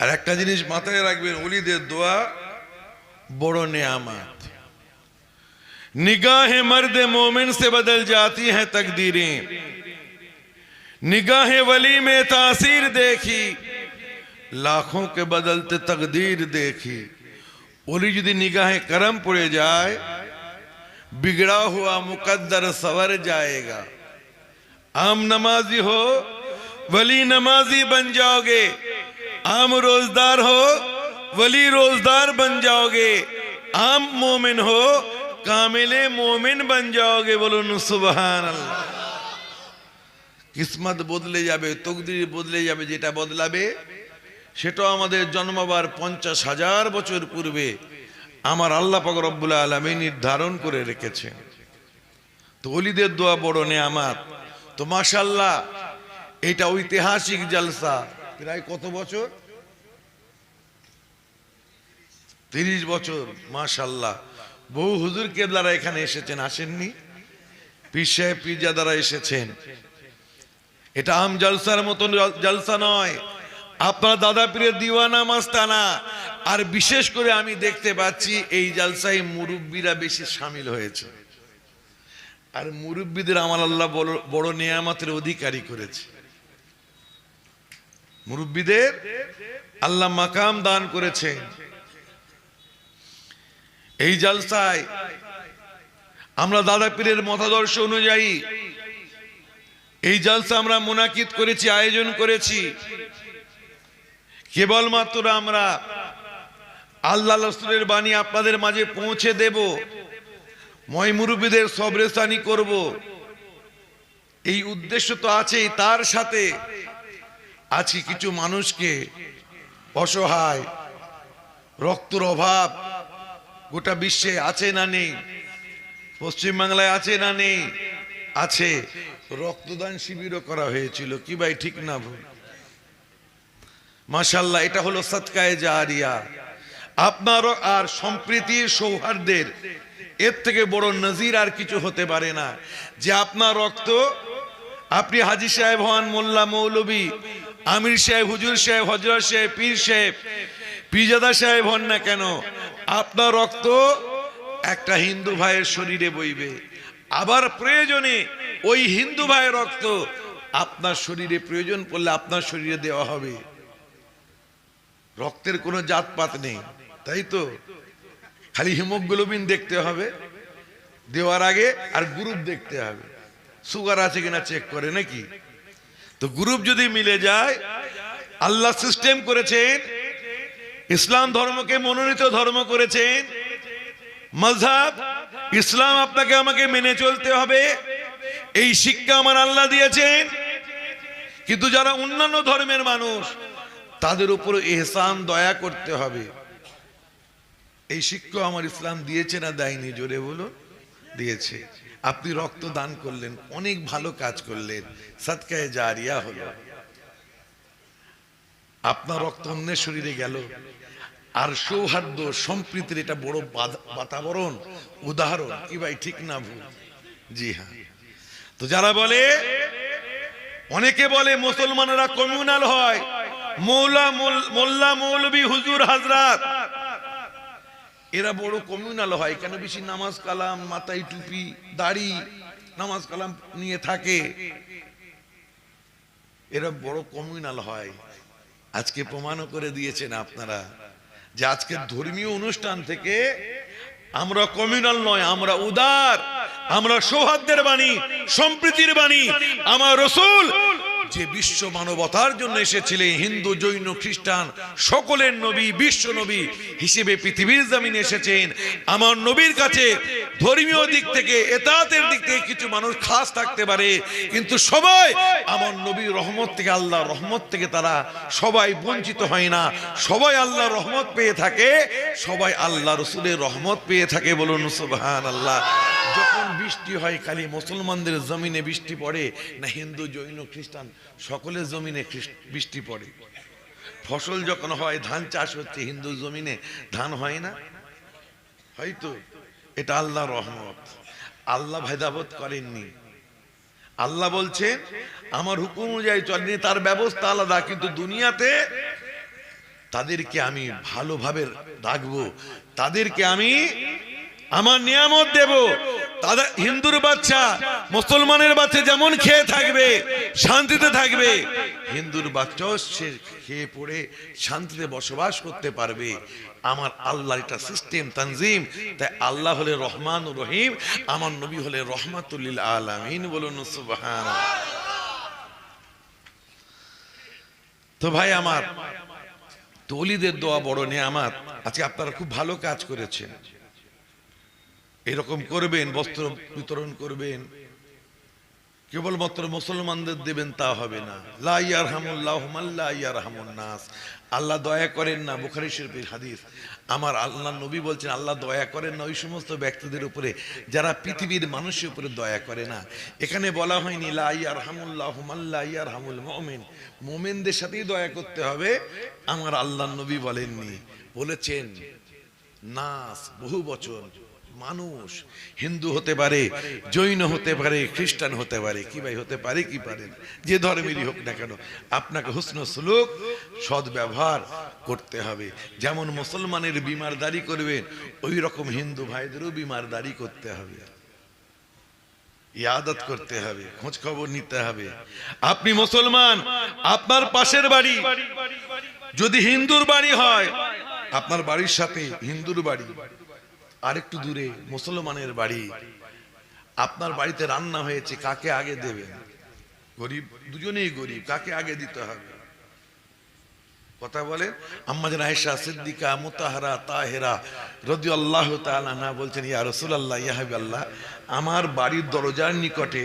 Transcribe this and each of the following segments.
আর একটা জিনিস মাথায় রাখবেন অলিদের দোয়া বড় নেয়ামাত निगाह मर्द मोमिन से बदल जाती हैं तकदीरें निगाह वली में तासीर देखी लाखों के बदलते तकदीर देखी ओली यदि निगाह करम पड़े जाए बिगड़ा हुआ मुकद्दर सवर जाएगा आम नमाजी हो वली नमाजी बन जाओगे आम रोजदार हो वली रोजदार बन जाओगे आम मोमिन हो কামেলে মোমেন বন যাওগে বলুন সুবহান আল্লাহ কিসমত বদলে যাবে তকদির বদলে যাবে যেটা বদলাবে সেটাও আমাদের জন্মবার পঞ্চাশ হাজার বছর পূর্বে আমার আল্লাহ পাক রব্বুল আলমী নির্ধারণ করে রেখেছেন তো অলিদের দোয়া বড় নেয়ামাত তো মাশাল্লাহ এটা ঐতিহাসিক জলসা প্রায় কত বছর? তিরিশ বছর মাশাল্লাহ বহু হুজুর কেবলারা এখানে এসেছেন, আসেননি? পীর সাহেব এসেছেন। এটা আম জলসার মতন জল- জলসা নয়। আপনার দাদা পীরের দিওয়ানা মাস্তানা। আর বিশেষ করে আমি দেখতে পাচ্ছি, এই জলসায় মুরব্বীরা বেশি সামিল হয়েছে। আর মুরব্বীদের আমার আল্লাহ বড় নিয়ামতের অধিকারী করেছে। মুরব্বীদের আল্লাহ মাকাম দান করেছেন। এই জালসায় আমরা দাদা পীরের মতাদর্শ অনুযায়ী এই জালসা আমরা মোনাকিত করেছি, আয়োজন করেছি। কেবলমাত্র আমরা আল্লাহ রসুলের বাণী আপনাদের মাঝে পৌঁছে দেব। ময় মুরব্বীদের সবরেস্তানি করব। এই উদ্দেশ্য তো আছেই, তার সাথে আছে কিছু মানুষকে অসহায়, রক্তর অভাব গোটা বিশ্বে আছে না নেই? পশ্চিমবাংলায় আছে না নেই? আছে। রক্তদান শিবিরও করা হয়েছিল, কি ভাই, ঠিক না ভুল? মাশাল্লাহ এটা হলো সৎকায় জারিয়া। আপনারও আর সম্প্রীতির সৌহার্দ্যের, এর থেকে বড় নজির আর কিছু হতে পারে না। যে আপনার রক্ত, আপনি হাজি সাহেব হন, মোল্লা মৌলবী আমির সাহেব, হুজুর সাহেব, হজরত সাহেব, পীর সাহেব পিজাদা সাহেব হন না কেন? আপনার রক্ত একটা হিন্দু ভাইয়ের শরীরে বইবে। আবার প্রয়োজনে ওই হিন্দু ভাইয়ের রক্ত আপনার শরীরে প্রয়োজন পড়লে আপনার শরীরে দেওয়া হবে। রক্তের কোনো জাতপাত নেই, তাই তো? খালি হিমোগ্লোবিন দেখতে হবে, দেওয়ার আগে আর গ্রুপ দেখতে হবে। সুগার আছে কিনা চেক করে, নাকি? তো গ্রুপ যদি মিলে যায়, আল্লাহ সিস্টেম করেছেন, ইসলাম ধর্মকে মনোনীত ধর্ম করেছেন মজহাব ইসলাম আপনাকে আমাকে মেনে চলতে হবে, এই শিক্ষা আমার আল্লাহ দিয়েছেন। কিন্তু যারা অন্যান্য ধর্মের মানুষ, তাদের উপর এহসান, দয়া করতে হবে। এই শিক্ষা আমার ইসলাম দিয়েছে না দেয়নি? জোরে বলুন, দিয়েছে। আপনি রক্ত দান করলেন, অনেক ভালো কাজ করলেন। সৎকায় জারিয়া হলো। আপনার রক্ত অন্যের শরীরে গেল। আর সৌহার্দ্য, সম্প্রীতির এটা বড় বাতাবরণ, উদাহরণ। কি ভাই, ঠিক না ভুল? জি হ্যাঁ। তো যারা বলে, অনেকে বলে মুসলমানেরা কমিউনাল হয়। মোল- মোল্লা, মৌলবী, হুজুর, হাজরাত। এরা বড় কমিউনাল হয়, কেন বেশি নামাজ কালাম, মাথায় টুপি, দাড়ি, নামাজ কালাম নিয়ে থাকে? এরা বড় কমিউনাল হয়। আজকে প্রমাণও করে দিয়েছেন আপনারা যে আজকে ধর্মীয় অনুষ্ঠান থেকে আমরা কমিউনাল নয়, আমরা উদার, আমরা সৌহার্দ্যের বাণী, সম্প্রীতির বাণী, আমার রসুল যে বিশ্ব মানবতার জন্য এসেছিলেন হিন্দু, জৈন, খ্রিস্টান, সকলের নবী, বিশ্ব নবী হিসেবে পৃথিবীর জামিনে এসেছেন। আমার নবীর কাছে ধর্মীয় দিক থেকে, এতাতের দিক থেকে কিছু মানুষ খাস থাকতে পারে, কিন্তু সবাই আমার নবীর রহমত থেকে আল্লাহ রহমত থেকে তারা সবাই বঞ্চিত হয় না। সবাই আল্লাহ রহমত পেয়ে থাকে, সবাই আল্লাহ রসুলের রহমত পেয়ে থাকে বলুন সুবহান আল্লাহ যখন বৃষ্টি হয়, খালি মুসলমানদের জমিনে বৃষ্টি পড়ে, না হিন্দু, জৈন, খ্রিস্টান সকলের জমিনে বৃষ্টি পড়ে। ফসল যখন হয়, ধান চাষ হচ্ছে, হিন্দু জমিনে ধান হয় না? হয়তো। এটা আল্লাহ রহমত। আল্লাহ ভেদাভেদ করেননি। আল্লাহ বলছেন, আমার হুকুম অনুযায়ী চলেনি তার ব্যবস্থা আলাদা, কিন্তু দুনিয়াতে তাদেরকে আমি ভালোভাবে রাখব। তাদেরকে আমি আমার নিয়ামত দেব। তাদের হিন্দুর বাচ্চা, মুসলমানের বাচ্চা যেমন খেয়ে থাকবে, শান্তিতে থাকবে, হিন্দুর বাচ্চাও সে খেয়ে পড়ে, শান্তিতে বসবাস করতে পারবে। আমার আল্লাহ এটা সিস্টেম, তানজিম। তাই আল্লাহ হলে রহমান রহিম, আমার নবী হলে রহমাতুল্লিল আলামিন বলুন সুবহান তো ভাই আমার তলিদের দোয়া বড় নিয়ামাত। আজকে আপনারা খুব ভালো কাজ করেছেন। এরকম করবেন, বস্ত্র বিতরণ করবেন। কেবলমাত্র মুসলমানদের দেবেন তা হবে না। নাস। আল্লাহ দয়া করেন না, বুখারী শরীফের হাদিস। আমার আল্লাহ নবী বলছেন, আল্লাহ দয়া করেন না ওই সমস্ত ব্যক্তিদের উপরে, যারা পৃথিবীর মানুষের উপরে দয়া করে না। এখানে বলা হয়নি, লা ইয়ারহামুল্লাহ মান লা ইয়ারহামুল মুমিন। মুমিনদের সাথেই দয়া করতে হবে। আমার আল্লাহ নবী বলেননি। বলেছেন, নাস বহু বচন। মানুষ। হিন্দু হতে পারে, জৈন হতে পারে, খ্রিস্টান হতে পারে, কি ভাই হতে পারে, কি পারে যে ধর্মেরই হোক না কেন, আপনাকে হুসন সুলুক সদ ব্যবহার করতে হবে। যেমন মুসলমানের বিমার বিমারদারি করবেন, ওই রকম হিন্দু ভাইদেরও বিমারদারি করতে হবে। ইয়াদত করতে হবে খোঁজ খবর নিতে হবে। আপনি মুসলমান, আপনার পাশের বাড়ি। যদি হিন্দুর বাড়ি হয়, আপনার বাড়ির সাথে হিন্দুর বাড়ি। আরেকটু দূরে, মুসলমানের বাড়ি। আপনার বাড়িতে রান্না হয়েছে, কাকে আগে দেবেন? গরিব, দুজনেই গরিব, কাকে আগে দিতে হবে? কথা বলেন? আম্মাজান আয়েশা, সিদ্দিকা, মুতাহারা, তাহেরা রদি আল্লাহ না বলছেন, ইয়া রসুলাল্লাহ ইয়াহাবি আল্লাহ আমার বাড়ির দরজার নিকটে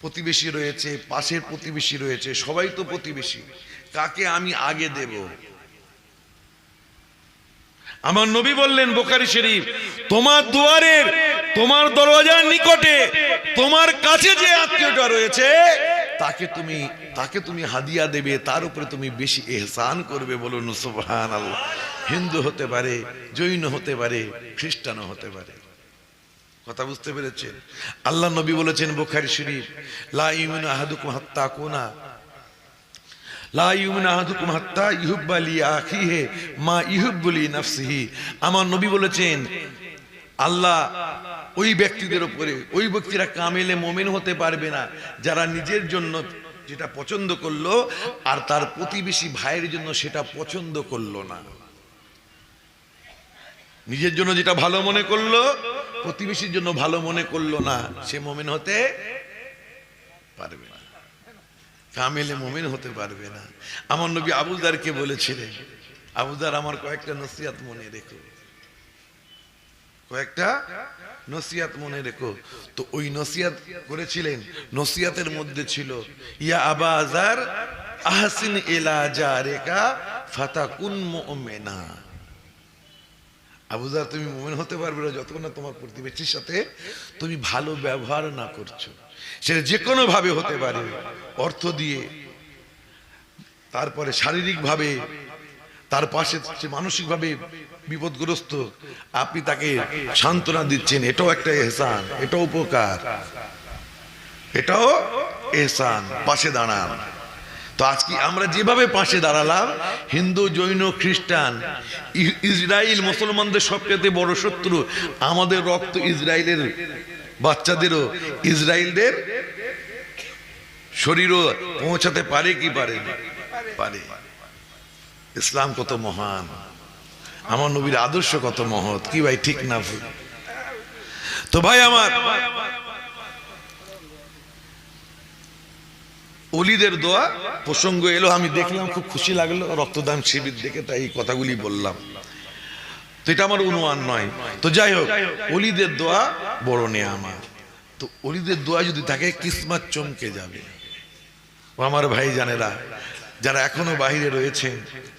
প্রতিবেশী রয়েছে, পাশের প্রতিবেশী রয়েছে, সবাই তো প্রতিবেশী, কাকে আমি আগে দেব? আমার নবী বললেন, বোকারি শরীফ, তোমার দুয়ারের, তোমার দরজার নিকটে, তোমার কাছে যে আত্মীয়টা রয়েছে, তাকে তুমি তাকে তুমি হাদিয়া দেবে, তার উপরে তুমি বেশি এহসান করবে বলুন সুবহান আল্লাহ হিন্দু হতে পারে, জৈন হতে পারে, খ্রিস্টানও হতে পারে। কথা বুঝতে পেরেছেন? আল্লাহ নবী বলেছেন বোখারি শরীফ, লা ইউমিনু আহাদুকুম হাত্তা কুনা আমার নবী বলেছেন, আল্লাহ ওই ব্যক্তিদের উপরে, ওই ব্যক্তিরা কামেলে মোমেন হতে পারবে না, যারা নিজের জন্য যেটা পছন্দ করল, আর তার প্রতিবেশী ভাইয়ের জন্য সেটা পছন্দ করল না। নিজের জন্য যেটা ভালো মনে করল, প্রতিবেশীর জন্য ভালো মনে করল না, সে মোমেন হতে পারবে না। কামেলে মোমেন হতে পারবে না। আমার নবী আবুদারকে বলেছিলেন আবুদার আমার কয়েকটা নসিহাত মনে রেখো। কয়েকটা নসিয়াত মনে রেখো। তো ওই নসিয়াত করেছিলেন নসিয়াতের মধ্যে ছিল, ইয়া আবা আজার আহসিন এলা জারেকা ফাতাকুন মুমিনা। আবুজার তুমি মোমেন হতে পারবে না যতক্ষণ না তোমার প্রতিবেশীর সাথে তুমি ভালো ব্যবহার না করছ। সেটা যে কোনো ভাবে হতে পারে। অর্থ দিয়ে, তারপরে শারীরিকভাবে, তার পাশে মানসিকভাবে বিপদগ্রস্ত, আপনি তাকে সান্ত্বনা দিচ্ছেন, এটাও একটা এহসান, এটাও উপকার। এটাও এহসান, পাশে দাঁড়ান। তো আজকে আমরা যেভাবে পাশে দাঁড়ালাম, হিন্দু, জৈন, খ্রিস্টান ইসরায়েল মুসলমানদের সবচেয়ে বড় শত্রু, আমাদের রক্ত ইসরায়েলের বাচ্চাদেরও ইসরায়েলদের শরীরও পৌঁছাতে পারে কি পারে পারে। ইসলাম কত মহান। আমার নবীর আদর্শ কত মহৎ, কি ভাই, ঠিক না ভুল? তো ভাই আমার, অলিদের দোয়া প্রসঙ্গ এলো, আমি দেখলাম, খুব খুশি লাগল, রক্তদান শিবির দেখে তাই এই কথাগুলি বললাম। তো এটা আমার অনুমান নয়। তো যাই হোক, অলিদের দোয়া বড় নেয়া আমার তো অলিদের দোয়া যদি থাকে, কিসমাত চমকে যাবে। আমার ভাই জানেরা, যারা এখনও বাইরে রয়েছেন,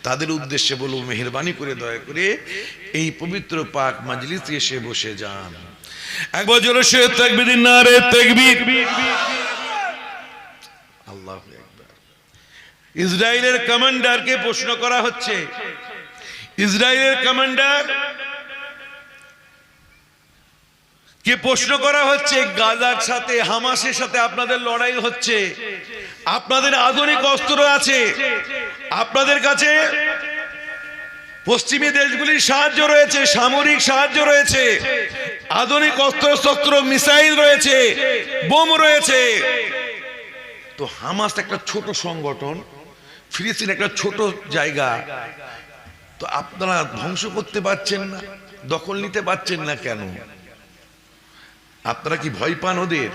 তাদের উদ্দেশ্যে বলব, মেহরবানি করে, দয়া করে এই পবিত্র পাক মাজলিসে এসে বসে যান। একবার না ইসরায়েলের কমান্ডারকে প্রশ্ন করা হচ্ছে ইসরায়েলের কমান্ডার কে প্রশ্ন করা হচ্ছে, গাজার সাথে, হামাসের সাথে আপনাদের লড়াই হচ্ছে। আপনাদের আধুনিক অস্ত্র আছে। আপনাদের কাছে পশ্চিমী দেশগুলির সাহায্য রয়েছে, সামরিক সাহায্য রয়েছে। আধুনিক অস্ত্র, শস্ত্র, মিসাইল রয়েছে, বোম রয়েছে। তো হামাস একটা ছোট সংগঠন, ফিলিস্তিন একটা ছোট জায়গা। তো আপনারা ধ্বংস করতে পারছেন না, দখল নিতে পারছেন না কেন? আপনারা কি ভয় পান ওদের?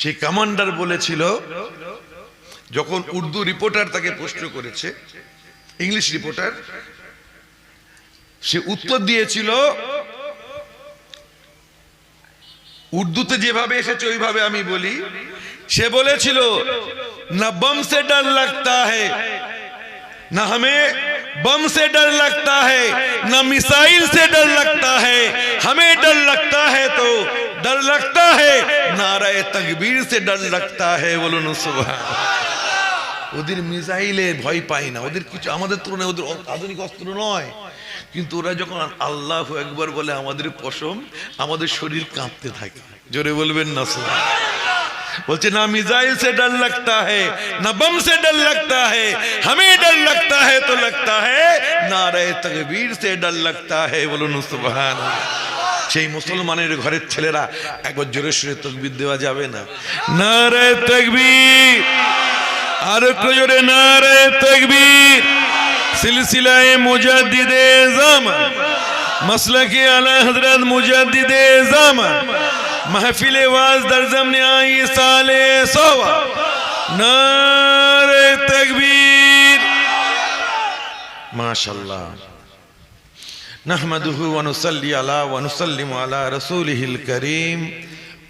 সে কমান্ডার বলেছিল, যখন উর্দু রিপোর্টার তাকে প্রশ্ন করেছে, ইংলিশ রিপোর্টার, সে উত্তর দিয়েছিল, উর্দুতে যেভাবে এসেছে ওইভাবে আমি বলি। সে বলেছিল, না বম ডাল লাগতা হ্যাঁ ना हमें बम से डर लगता है ना मिसाइल से डर लगता है हमें डर लगता है तो डर लगता है नाराय तकबीर से डर लगता है बोलो न सुबह ওদের মিসাইলে ভয় পাই না ওদের কিছু আমাদের তুলনায় ওদের আধুনিক অস্ত্র নয় কিন্তু ওরা যখন আল্লাহ একবার বলে আমাদের পশম আমাদের শরীর কাঁপতে থাকে জোরে বলবেন না সুবহান বলছে, না, মিজাইল সে ডর লাগতা হ্যাঁ না বম সে ডর লাগতা হ্যাঁ হমে ডর লাগতা হ্যাঁ তো লাগতা তকবীর সে ডর লাগতা হ্যাঁ সুবহান সেই মুসলমানের ঘরের ছেলেরা একবার জোরে সুরে তকবির দেওয়া যাবে না। নারে তকবীর, আর একটু জোরে নারে তকবীর, সিলসিলায় মুজাদ্দিদে জামান, মাসলাকে আলা হযরত মুজাদ্দিদে জামান محفل واز در زمن آئی سال سوا نار تکبیر ماشاءاللہ نحمده ونصلي على ونسلم على رسوله الكريم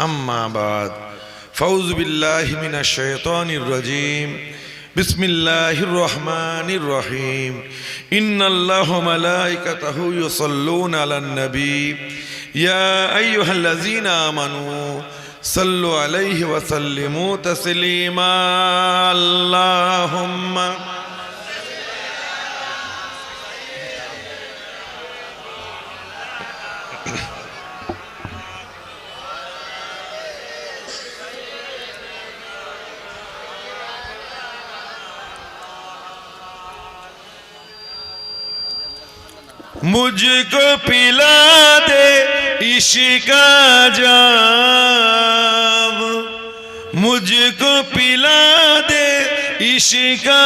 أما بعد فوز بالله من الشيطان الرجيم بسم الله الرحمن الرحيم إن الله ملائكته يصلون على النبي يا أيها الذين آمنوا صلوا عليه وسلموا تسليما. اللهم مجھ کو پلا دے इश्का जाम मुझको पिला दे इश्का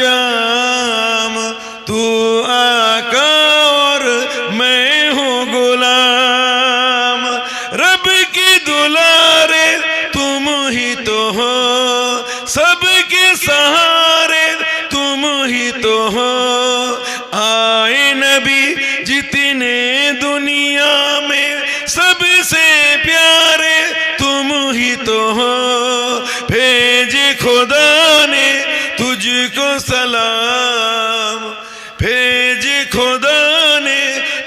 जाम तू आका सलाम भेज खुदा ने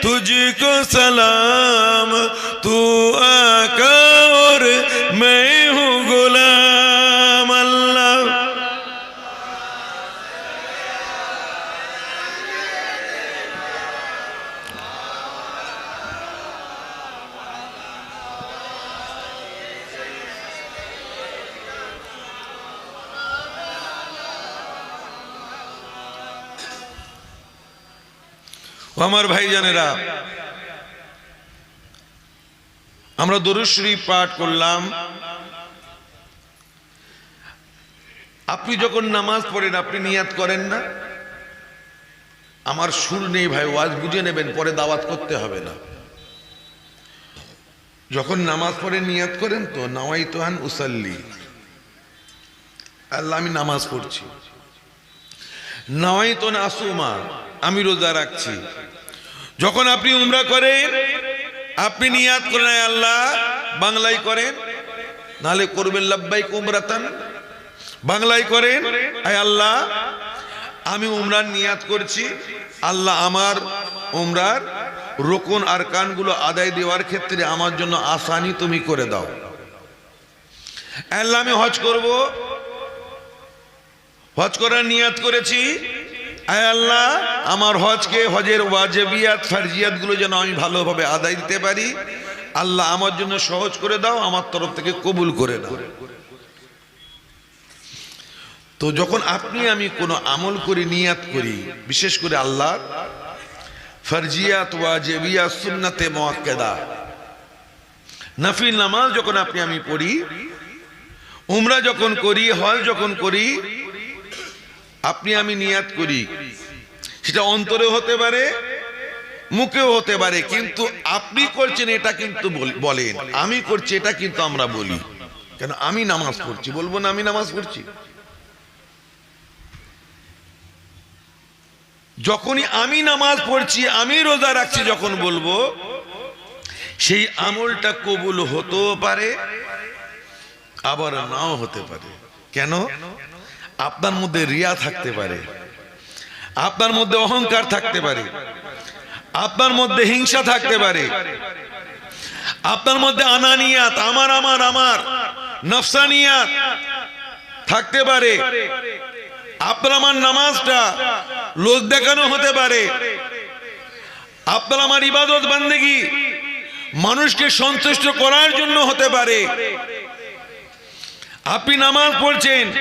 तुझको सलाम तू आका আমার ভাইজানেরা, আমরা দরুশ্রী পাঠ করলাম। আপনি যখন নামাজ পড়েন, আপনি নিয়াত করেন না? আমার সুর নেই ভাই, ওয়াজ বুঝে নেবেন, পরে দাওয়াত করতে হবে না। যখন নামাজ পড়ে, নিয়াত করেন তো নাওয়াই তোহান উসাল্লি। আল্লাহ, আমি নামাজ পড়ছি। নাওয়াই তো নাসুমা আমি রোজা রাখছি। যখন আপনি উমরা করেন, আপনি নিয়াত করেন, "আয় আল্লাহ, বাংলায় করেন, নাহলে করবেন লাব্বাইক উমরাতান। বাংলায় করেন, আয় আল্লাহ, আমি উমরার নিয়াত করছি, আল্লাহ আমার উমরার রোকন আর কানগুলো আদায় দেওয়ার ক্ষেত্রে আমার জন্য আসানি তুমি করে দাও। আল্লাহ আমি হজ করব। হজ করার নিয়াত করেছি আল্লাহ, আমার হজকে, হজের ওয়াজেবিয়াত ফারজিয়াতগুলো যেন আমি ভালোভাবে আদায় দিতে পারি। আল্লাহ আমার জন্য সহজ করে দাও, আমার তরফ থেকে কবুল করে দাও তো যখন আপনি আমি কোনো আমল করি, নিয়াত করি, বিশেষ করে আল্লাহ, ফরজিয়াত ওয়াজিবিয়া সুন্নাতে মুআক্কাদা নফিল নামাজ যখন আপনি আমি পড়ি, উমরা যখন করি, হজ যখন করি আপনি আমি নিয়াত করি। সেটা অন্তরে হতে পারে, মুখেও হতে পারে, কিন্তু আপনি করছেন এটা কিন্তু বলেন। আমি করছি, এটা কিন্তু আমরা বলি। কেন? আমি নামাজ পড়ছি, বলব না আমি নামাজ পড়ছি। যখনই আমি নামাজ পড়ছি, আমি রোজা রাখছি যখন বলব, সেই আমলটা কবুল হতেও পারে, আবার নাও হতে পারে। কেন? আপনার মধ্যে রিয়া থাকতে পারে। আপনার মধ্যে অহংকার থাকতে পারে। আপনার মধ্যে হিংসা থাকতে পারে। আপনার মধ্যে আনানিয়াত, আমার আমার আমার, নফসানিয়াত থাকতে পারে। আপনার, আমার নামাজটা লোক দেখানো হতে পারে। আপনার, আমার ইবাদত বান্দেগি মানুষকে সন্তুষ্ট করার জন্য হতে পারে। আপনি নামাজ পড়ছেন।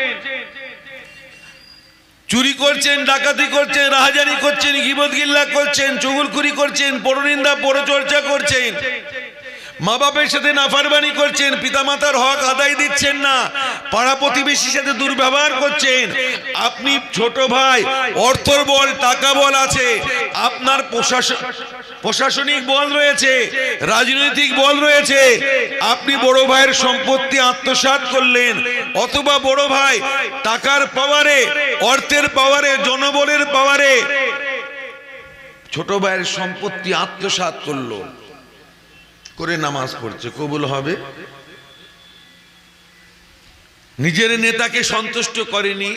চুরি করছেন, ডাকাতি করছেন, রাহাজারি করছেন গিবত গিল্লা করছেন চুগুলকুরি করছেন, পরনিন্দা, পরচর্চা করছেন। মা বাপের সাথে নাফারবানি করছেন, পিতামাতার হক আদায় দিচ্ছেন না, পাড়া প্রতিবেশীর সাথে দুর্ব্যবহার করছেন। আপনি ছোট ভাই, অর্থর বল, টাকা বল আছে, আপনার প্রশাসন প্রশাসনিক বল রয়েছে, রাজনৈতিক বল রয়েছে। আপনি বড় ভাইয়ের সম্পত্তি আত্মসাৎ করলেন, অথবা বড় ভাই টাকার পাওয়ারে, অর্থের পাওয়ারে, জনবলের পাওয়ারে। ছোট ভাইয়ের সম্পত্তি আত্মসাৎ করল, করে নামাজ পড়ছে, কবুল হবে। নিজের নেতাকে সন্তুষ্ট করেনি।